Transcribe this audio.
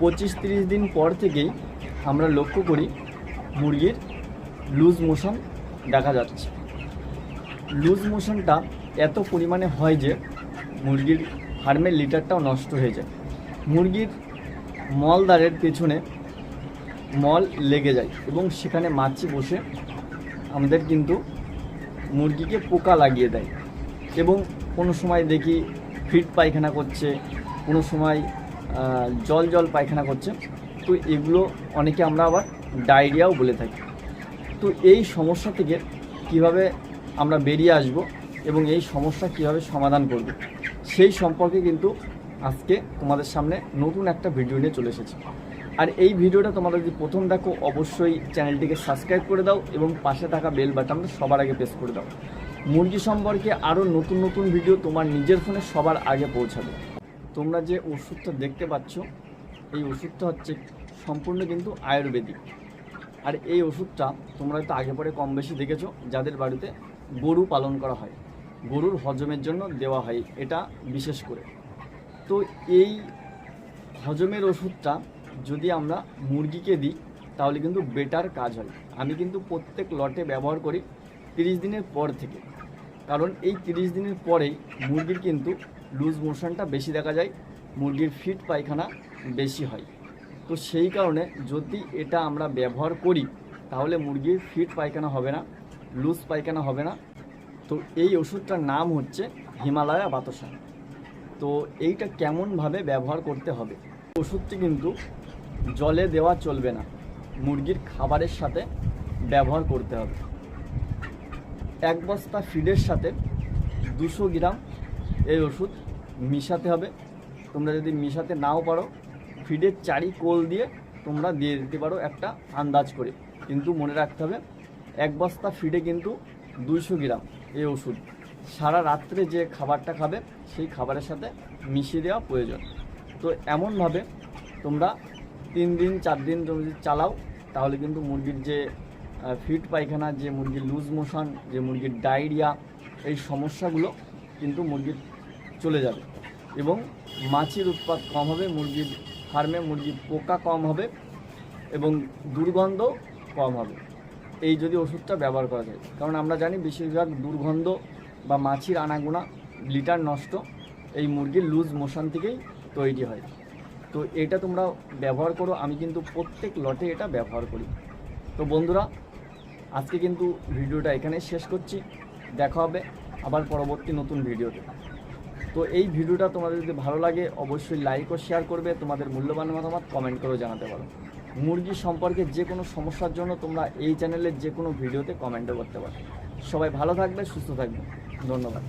পঁচিশ তিরিশ দিন পর থেকেই আমরা লক্ষ্য করি মুরগির লুজ মোশন দেখা যাচ্ছে। লুজ মোশনটা এত পরিমাণে হয় যে মুরগির ফার্মের লিটারটাও নষ্ট হয়ে যায়। মুরগির মলদারের পেছনে মল লেগে যায় এবং সেখানে মাছি বসে আমাদের কিন্তু মুরগিকে পোকা লাগিয়ে দেয়। এবং কোনো সময় দেখি ফিট পায়খানা করছে, কোনো সময় জল জল পায়খানা করছে। তো এগুলো অনেকে আমরা আবার ডায়রিয়াও বলে থাকি। তো এই সমস্যা থেকে কীভাবে আমরা বেরিয়ে আসব এবং এই সমস্যা কীভাবে সমাধান করব, সেই সম্পর্কে কিন্তু আজকে তোমাদের সামনে নতুন একটা ভিডিও নিয়ে চলে এসেছি। আর এই ভিডিওটা তোমরা যদি প্রথম দেখো, অবশ্যই চ্যানেলটিকে সাবস্ক্রাইব করে দাও এবং পাশে থাকা বেল বাটনটা সবার আগে প্রেস করে দাও। মুরগি সম্পর্কে আরও নতুন নতুন ভিডিও তোমার নিজের ফোনে সবার আগে পৌঁছাবে। তোমরা যে ওষুধটা দেখতে পাচ্ছ, এই ওষুধটা হচ্ছে সম্পূর্ণ কিন্তু আয়ুর্বেদিক। আর এই ওষুধটা তোমরা হয়তো আগে পরে কম বেশি দেখেছ, যাদের বাড়িতে গরু পালন করা হয়। গরুর হজমের জন্য দেওয়া হয়, এটা বিশেষ করে। তো এই হজমের ওষুধটা যদি আমরা মুরগিকে দিই, তাহলে কিন্তু বেটার কাজ হয়। আমি কিন্তু প্রত্যেক লটে ব্যবহার করি তিরিশ দিনের পর থেকে। কারণ এই তিরিশ দিনের পরেই মুরগির কিন্তু লুজ মোশনটা বেশি দেখা যায়, মুরগির ফিট পায়খানা বেশি হয়। তো সেই কারণে যদি এটা আমরা ব্যবহার করি, তাহলে মুরগির ফিট পায়খানা হবে না লুজ পায়খানা হবে না। তো এই ওষুধটার নাম হচ্ছে হিমালয়া বাতাসা। তো এইটা কেমনভাবে ব্যবহার করতে হবে? ওষুধটি কিন্তু জলে দেওয়া চলবে না, মুরগির খাবারের সাথে ব্যবহার করতে হবে। এক বস্তা ফিডের সাথে দুশো গ্রাম এই ওষুধ মিশাতে হবে। তোমরা যদি মিশাতে নাও পারো ফিডের চারি কোল দিয়ে তোমরা দিয়ে দিতে পারো একটা আন্দাজ করে। কিন্তু মনে রাখতে হবে, এক বস্তা ফিডে কিন্তু দুইশো গ্রাম এই ওষুধ। সারা রাত্রে যে খাবারটা খাবে, সেই খাবারের সাথে মিশিয়ে দেওয়া প্রয়োজন। তো এমনভাবে তোমরা তিন দিন, চার দিন তুমি যদি চালাও, তাহলে কিন্তু মুরগির যে ফিট পায়খানা, যে মুরগির লুজ মোশন যে মুরগির ডায়রিয়া এই সমস্যাগুলো কিন্তু মুরগির চলে যাবে। এবং মাছির উৎপাদ কম হবে, মুরগির ফার্মে মুরগির পোকা কম হবে এবং দুর্গন্ধ কম হবে। এই যদি ওষুধটা ব্যবহার করা যায়। কারণ আমরা জানি বেশিরভাগ দুর্গন্ধ বা মাছির আনাগোনা লিটার নষ্ট, এই মুরগির লুজ মোশন থেকেই তৈরি হয়। তো এটা তোমরা ব্যবহার করো, আমি কিন্তু প্রত্যেক লটে এটা ব্যবহার করি। তো বন্ধুরা, আজকে কিন্তু ভিডিওটা এখানে শেষ করছি। দেখা হবে আবার পরবর্তী নতুন ভিডিওতে। তো এই ভিডিওটা তোমাদের যদি ভালো লাগে, অবশ্যই লাইক ও শেয়ার করবে। তোমাদের মূল্যবান মতামত কমেন্ট করেও জানাতে পারো। মুরগি সম্পর্কে যে কোনো সমস্যার জন্য তোমরা এই চ্যানেলের যে কোনো ভিডিওতে কমেন্টও করতে পারো। সবাই ভালো থাকবে, সুস্থ থাকবে। ধন্যবাদ।